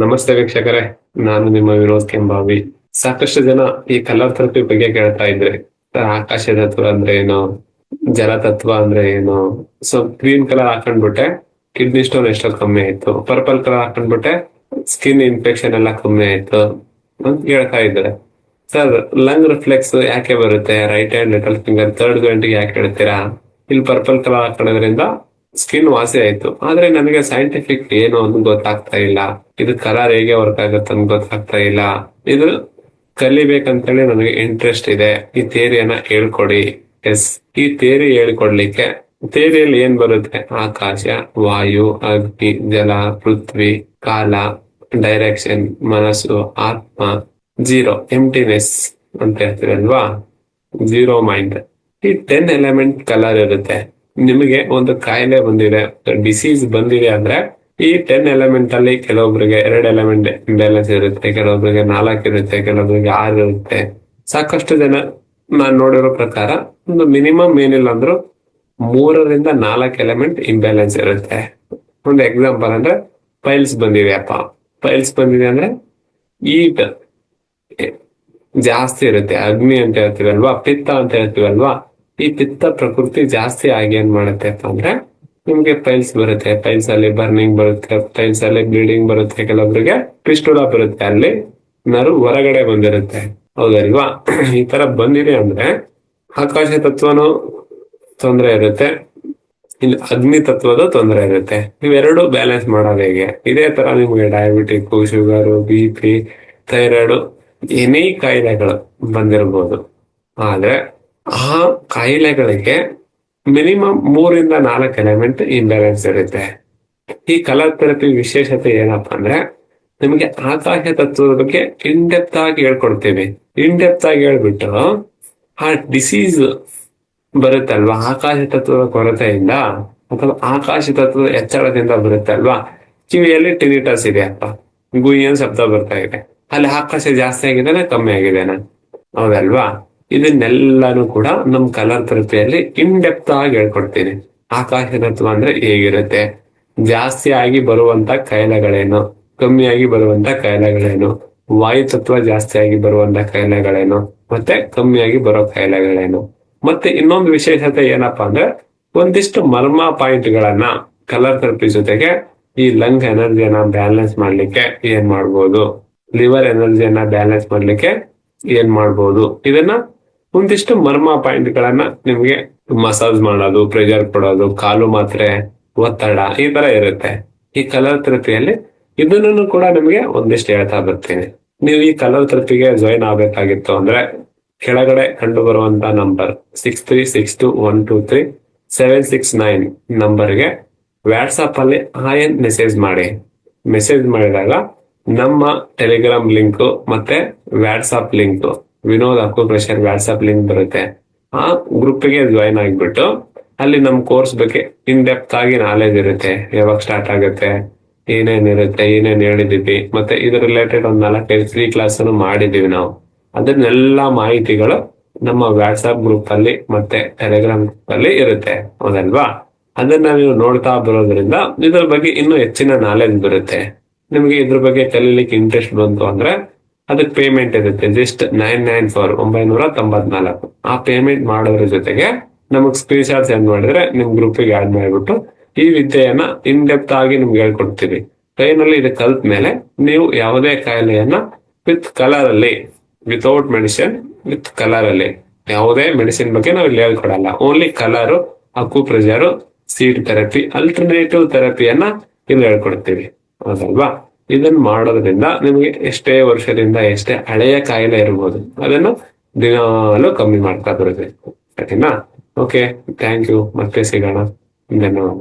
ನಮಸ್ತೆ ವೀಕ್ಷಕರೇ, ನಾನು ನಿಮ್ಮ ವಿನೋದ್ ಕೆಂಬಾವಿ. ಸಾಕಷ್ಟು ಜನ ಈ ಕಲರ್ ಥೆರಪಿ ಬಗ್ಗೆ ಕೇಳ್ತಾ ಇದ್ರೆ ಆಕಾಶ ತತ್ವ ಅಂದ್ರೆ ಏನು ಜಲ ತತ್ವ ಅಂದ್ರೆ ಏನು? ಸೊ ಗ್ರೀನ್ ಕಲರ್ ಹಾಕೊಂಡ್ಬಿಟ್ಟೆ ಕಿಡ್ನಿ ಸ್ಟೋನ್ ಎಷ್ಟೋ ಕಮ್ಮಿ ಆಯ್ತು. ಪರ್ಪಲ್ ಕಲರ್ ಹಾಕೊಂಡ್ಬಿಟ್ಟೆ ಸ್ಕಿನ್ ಇನ್ಫೆಕ್ಷನ್ ಎಲ್ಲ ಕಮ್ಮಿ ಆಯ್ತು ಅಂತ ಕೇಳ್ತಾ ಇದ್ದಾರೆ. ಸರ್ ಲಂಗ್ ರಿಫ್ಲೆಕ್ಸ್ ಯಾಕೆ ಬರುತ್ತೆ? Right hand little finger third ಗಂಟೆಗೆ ಯಾಕೆ ಹೇಳ್ತೀರಾ ಇಲ್ಲಿ ಪರ್ಪಲ್ ಕಲರ್ ಹಾಕೊಳ್ಳೋದ್ರಿಂದ ಸ್ಕಿನ್ ವಾಸಿ ಆಯ್ತು. ಆದ್ರೆ ನನಗೆ ಸೈಂಟಿಫಿಕ್ ಏನು ಅಂತ ಗೊತ್ತಾಗ್ತಾ ಇಲ್ಲ. ಇದು ಕಲರ್ ಹೇಗೆ ವರ್ಕ್ ಆಗುತ್ತೆ ಅಂತ ಗೊತ್ತಾಗ್ತಾ ಇಲ್ಲ. ಇದು ಕಲಿಬೇಕಂತೇಳಿ ನನಗೆ ಇಂಟ್ರೆಸ್ಟ್ ಇದೆ. ಈ ಥಿಯರಿಯನ್ನ ಹೇಳ್ಕೊಡಿ. ಎಸ್ ಈ ಥಿಯರಿ ಹೇಳ್ಕೊಡ್ಲಿಕ್ಕೆ ಥಿಯರಿಯಲ್ಲಿ ಏನ್ ಬರುತ್ತೆ? ಆಕಾಶ, ವಾಯು, ಅಗ್ನಿ, ಜಲ, ಪೃಥ್ವಿ, ಕಾಲ ಡೈರೆಕ್ಷನ್ ಮನಸ್ಸು, ಆತ್ಮ ಜೀರೋ ಎಂಟಿನೆಸ್ ಅಂತ ಹೇಳ್ತೀರಲ್ವಾ? ಜೀರೋ ಮೈಂಡ್ ಈ ಟೆನ್ ಎಲಿಮೆಂಟ್ ಕಲರ್ ಇರುತ್ತೆ. ನಿಮಗೆ ಒಂದು ಕಾಯಿಲೆ ಬಂದಿದೆ. ಡಿಸೀಸ್ ಬಂದಿದೆ ಅಂದ್ರೆ ಈ ಟೆನ್ ಎಲಿಮೆಂಟ್ ಅಲ್ಲಿ ಕೆಲವೊಬ್ಬರಿಗೆ ಎರಡು ಎಲಿಮೆಂಟ್ ಇಂಬ್ಯಾಲೆನ್ಸ್ ಇರುತ್ತೆ ಕೆಲವೊಬ್ಬರಿಗೆ ನಾಲ್ಕು ಇರುತ್ತೆ ಕೆಲವೊಬ್ಬರಿಗೆ ಆರು ಇರುತ್ತೆ. ಸಾಕಷ್ಟು ಜನ ನಾನು ನೋಡಿರೋ ಪ್ರಕಾರ ಒಂದು ಮಿನಿಮಮ್ ಏನಿಲ್ಲ ಅಂದ್ರು ಮೂರರಿಂದ ನಾಲ್ಕು ಎಲಿಮೆಂಟ್ ಇಂಬ್ಯಾಲೆನ್ಸ್ ಇರುತ್ತೆ. ಒಂದು ಎಕ್ಸಾಂಪಲ್ ಅಂದ್ರೆ ಪೈಲ್ಸ್ ಬಂದಿದೆ ಅಪ್ಪ. ಪೈಲ್ಸ್ ಬಂದಿದೆ ಅಂದ್ರೆ ಈಟ್ ಜಾಸ್ತಿ ಇರುತ್ತೆ, ಅಗ್ನಿ ಅಂತ ಹೇಳ್ತೀವಲ್ವಾ, ಪಿತ್ತ ಅಂತ ಹೇಳ್ತೀವಲ್ವಾ ಈ ಪಿತ್ತ ಪ್ರಕೃತಿ ಜಾಸ್ತಿ ಆಗಿ ಏನ್ ಮಾಡುತ್ತೆ ಅಂತ ಅಂದ್ರೆ ನಿಮ್ಗೆ ಪೈಲ್ಸ್ ಬರುತ್ತೆ. ಪೈಲ್ಸ್ ಅಲ್ಲಿ ಬರ್ನಿಂಗ್ ಬರುತ್ತೆ. ಪೈಲ್ಸ್ ಅಲ್ಲಿ ಬ್ಲೀಡಿಂಗ್ ಬರುತ್ತೆ. ಕೆಲವೊಬ್ಬರಿಗೆ ಪಿಸ್ಟುಲ ಬರುತ್ತೆ. ಅಲ್ಲಿ ನರು ಹೊರಗಡೆ ಬಂದಿರುತ್ತೆ. ಹೌದಲ್ವಾ? ಈ ತರ ಬಂದಿದೆ ಅಂದ್ರೆ ಆಕಾಶ ತತ್ವನು ತೊಂದರೆ ಇರುತ್ತೆ. ಇಲ್ಲಿ, ಅಗ್ನಿ ತತ್ವದ ತೊಂದರೆ ಇರುತ್ತೆ. ನೀವೆರಡು ಬ್ಯಾಲೆನ್ಸ್ ಮಾಡೋದು ಹೇಗೆ? ಇದೇ ತರ ನಿಮ್ಗೆ diabetic sugar B P thyroid any ಕಾಯಿಲೆಗಳು ಬಂದಿರಬಹುದು ಆದ್ರೆ ಆ ಕಾಯಿಲೆಗಳಿಗೆ ಮಿನಿಮಮ್ ಮೂರಿಂದ ನಾಲ್ಕು ಎಲಿಮೆಂಟ್ ಇಂಬ್ಯಾಲೆನ್ಸ್ ಇರುತ್ತೆ. ಈ ಕಲರ್ ಥೆರಪಿ ವಿಶೇಷತೆ ಏನಪ್ಪಾ ಅಂದ್ರೆ ನಿಮಗೆ ಆಕಾಶ ತತ್ವದ ಬಗ್ಗೆ ಇನ್ ಡೆಪ್ತ್ ಆಗಿ ಹೇಳ್ಕೊಡ್ತೀವಿ. ಇನ್ ಡೆಪ್ತ್ ಆಗಿ ಹೇಳ್ಬಿಟ್ಟು ಆ ಡಿಸೀಸ್ ಬರುತ್ತಲ್ವಾ, ಆಕಾಶ ತತ್ವದ ಕೊರತೆಯಿಂದ ಅಥವಾ ಆಕಾಶ ತತ್ವದ ಹೆಚ್ಚಳದಿಂದ ಬರುತ್ತಲ್ವಾ? ಕಿವಿಯಲ್ಲಿ ಟಿನಿಟಸ್ ಇದೆ ಅಪ್ಪ. ಗುಯ್ಯನ್ ಶಬ್ದ ಬರ್ತಾ ಇದೆ. ಅಲ್ಲಿ ಆಕಾಶ ಜಾಸ್ತಿ ಆಗಿದೆನಾ ಕಮ್ಮಿ ಆಗಿದೆನಾ ಹೌದಲ್ವಾ? ಇದನ್ನೆಲ್ಲಾನು ಕೂಡ ನಮ್ ಕಲರ್ ಥೆರಪಿಯಲ್ಲಿ ಇನ್ ಡೆಪ್ತ್ ಆಗಿ ಹೇಳ್ಕೊಡ್ತೀನಿ. ಆಕಾಶ ತತ್ವ ಅಂದ್ರೆ ಹೇಗಿರುತ್ತೆ? ಜಾಸ್ತಿ ಆಗಿ ಬರುವಂತ ಕಾಯಿಲೆಗಳೇನು? ಕಮ್ಮಿಯಾಗಿ ಬರುವಂತ ಕಾಯಿಲೆಗಳೇನು? ವಾಯು ತತ್ವ ಜಾಸ್ತಿ ಆಗಿ ಬರುವಂತ ಕಾಯಿಲೆಗಳೇನು? ಮತ್ತೆ ಕಮ್ಮಿಯಾಗಿ ಬರೋ ಕಾಯಿಲೆಗಳೇನು? ಮತ್ತೆ ಇನ್ನೊಂದು ವಿಶೇಷತೆ ಏನಪ್ಪಾ ಅಂದ್ರೆ ಒಂದಿಷ್ಟು ಮರ್ಮ ಪಾಯಿಂಟ್ ಗಳನ್ನ ಕಲರ್ ಥೆರಪಿ ಜೊತೆಗೆ ಈ ಲಂಗ್ ಎನರ್ಜಿಯನ್ನ ಬ್ಯಾಲೆನ್ಸ್ ಮಾಡ್ಲಿಕ್ಕೆ ಏನ್ ಮಾಡ್ಬೋದು? ಲಿವರ್ ಎನರ್ಜಿಯನ್ನ ಬ್ಯಾಲೆನ್ಸ್ ಮಾಡ್ಲಿಕ್ಕೆ ಏನ್ ಮಾಡ್ಬೋದು? ಇದನ್ನ ಒಂದಿಷ್ಟು ಮರ್ಮ ಪಾಯಿಂಟ್ ಗಳನ್ನ ನಿಮ್ಗೆ ಮಸಾಜ್ ಮಾಡೋದು ಪ್ರೆಷರ್ ಕೊಡೋದು, ಕಾಲು ಮಾತ್ರೆ, ಒತ್ತಡ ಈ ತರ ಇರುತ್ತೆ. ಈ ಕಲರ್ ಥೆರಪಿಯಲ್ಲಿ ಇದನ್ನು ಕೂಡ ನಿಮ್ಗೆ ಒಂದಿಷ್ಟು ಹೇಳ್ತಾ ಬರ್ತೀನಿ. ನೀವು ಈ ಕಲರ್ ಥೆರಪಿಗೆ ಜಾಯಿನ್ ಆಗ್ಬೇಕಾಗಿತ್ತು ಅಂದ್ರೆ ಕೆಳಗಡೆ ಕಂಡು ಬರುವಂತ number six three six two one two three seven six nine ನಂಬರ್ಗೆ ವಾಟ್ಸಪ್ ಅಲ್ಲಿ ಆಯನ್ ಮೆಸೇಜ್ ಮಾಡಿ. ಮೆಸೇಜ್ ಮಾಡಿದಾಗ ನಮ್ಮ ಟೆಲಿಗ್ರಾಮ್ ಲಿಂಕ್ ಮತ್ತೆ ವ್ಯಾಟ್ಸಪ್ ಲಿಂಕ್ ವಿನೋದ್ ರೇಷನ್ ವಾಟ್ಸಪ್ ಲಿಂಕ್ ಬರುತ್ತೆ. ಆ ಗ್ರೂಪ್ಗೆ ಜಾಯಿನ್ ಆಗಿಬಿಟ್ಟು ಅಲ್ಲಿ ನಮ್ ಕೋರ್ಸ್ ಬಗ್ಗೆ ಇನ್ ಡೆಪ್ತ್ ಆಗಿ ನಾಲೆಜ್ ಇರುತ್ತೆ. ಯಾವಾಗ ಸ್ಟಾರ್ಟ್ ಆಗುತ್ತೆ, ಏನೇನ್ ಇರುತ್ತೆ, ಏನೇನ್ ಹೇಳಿದೀವಿ ಮತ್ತೆ ಇದ್ರ ರಿಲೇಟೆಡ್ ಒಂದ್ ನಾಲ್ಕೈದು ಫ್ರೀ ಕ್ಲಾಸ್ ಮಾಡಿದೀವಿ ನಾವು. ಅದನ್ನೆಲ್ಲ ಮಾಹಿತಿಗಳು ನಮ್ಮ ವಾಟ್ಸ್ಆಪ್ ಗ್ರೂಪ್ ಅಲ್ಲಿ ಮತ್ತೆ ಟೆಲಿಗ್ರಾಮ್ ಗ್ರೂಪ್ ಅಲ್ಲಿ ಇರುತ್ತೆ. ಹೌದಲ್ವಾ? ಅದನ್ನ ನೀವು ನೋಡ್ತಾ ಬರೋದ್ರಿಂದ ಇದ್ರ ಬಗ್ಗೆ ಇನ್ನೂ ಹೆಚ್ಚಿನ ನಾಲೆಜ್ ಬರುತ್ತೆ. ನಿಮ್ಗೆ ಇದ್ರ ಬಗ್ಗೆ ಕಲೀಲಿಕ್ಕೆ ಇಂಟ್ರೆಸ್ಟ್ ಬಂತು ಅಂದ್ರೆ ಅದಕ್ಕೆ ಪೇಮೆಂಟ್ ಇರುತ್ತೆ. ಜಸ್ಟ್ ನೈನ್ ನೈನ್ ಫೋರ್ ಒಂಬೈನೂರ ತೊಂಬತ್ನಾಲ್ಕು. ಆ ಪೇಮೆಂಟ್ ಮಾಡೋದ್ರ ಜೊತೆಗೆ ನಮಗ್ ಸ್ಕ್ರೀನ್ಶಾಟ್ ಸೆಂಡ್ ಮಾಡಿದ್ರೆ ನಿಮ್ ಗ್ರೂಪಿಗೆ ಆಡ್ ಮಾಡಿಬಿಟ್ಟು ಈ ವಿದ್ಯೆಯನ್ನ ಇನ್ ಡೆಪ್ತ್ ಆಗಿ ನಿಮ್ಗೆ ಹೇಳ್ಕೊಡ್ತೀವಿ. ಟ್ರೈನಲ್ಲಿ ಇದು ಕಲ್ತ್ ಮೇಲೆ ನೀವು ಯಾವುದೇ ಕಾಯಿಲೆಯನ್ನ ವಿತ್ ಕಲರ್ ಅಲ್ಲಿ ವಿತೌಟ್ ಮೆಡಿಸಿನ್ ವಿತ್ ಕಲರ್ ಅಲ್ಲಿ, ಯಾವುದೇ ಮೆಡಿಸಿನ್ ಬಗ್ಗೆ ನಾವು ಇಲ್ಲಿ ಹೇಳ್ಕೊಡಲ್ಲ. Only colour acupressure seed therapy alternative ಥೆರಪಿಯನ್ನ ಇಲ್ಲಿ ಹೇಳ್ಕೊಡ್ತೀವಿ. ಹೌದಲ್ವಾ? ಇದನ್ನ ಮಾಡೋದ್ರಿಂದ ನಿಮಗೆ ಎಷ್ಟೇ ವರ್ಷದಿಂದ ಎಷ್ಟೇ ಹಳೆಯ ಕಾಯಿಲೆ ಇರ್ಬೋದು, ಅದನ್ನು ದಿನಾಲು ಕಮ್ಮಿ ಮಾಡ್ತಾ ಬರಬೇಕು. ಸರಿನಾ? ಓಕೆ ಥ್ಯಾಂಕ್ ಯು ಮತ್ತೆ ಸಿಗೋಣ. ಧನ್ಯವಾದ.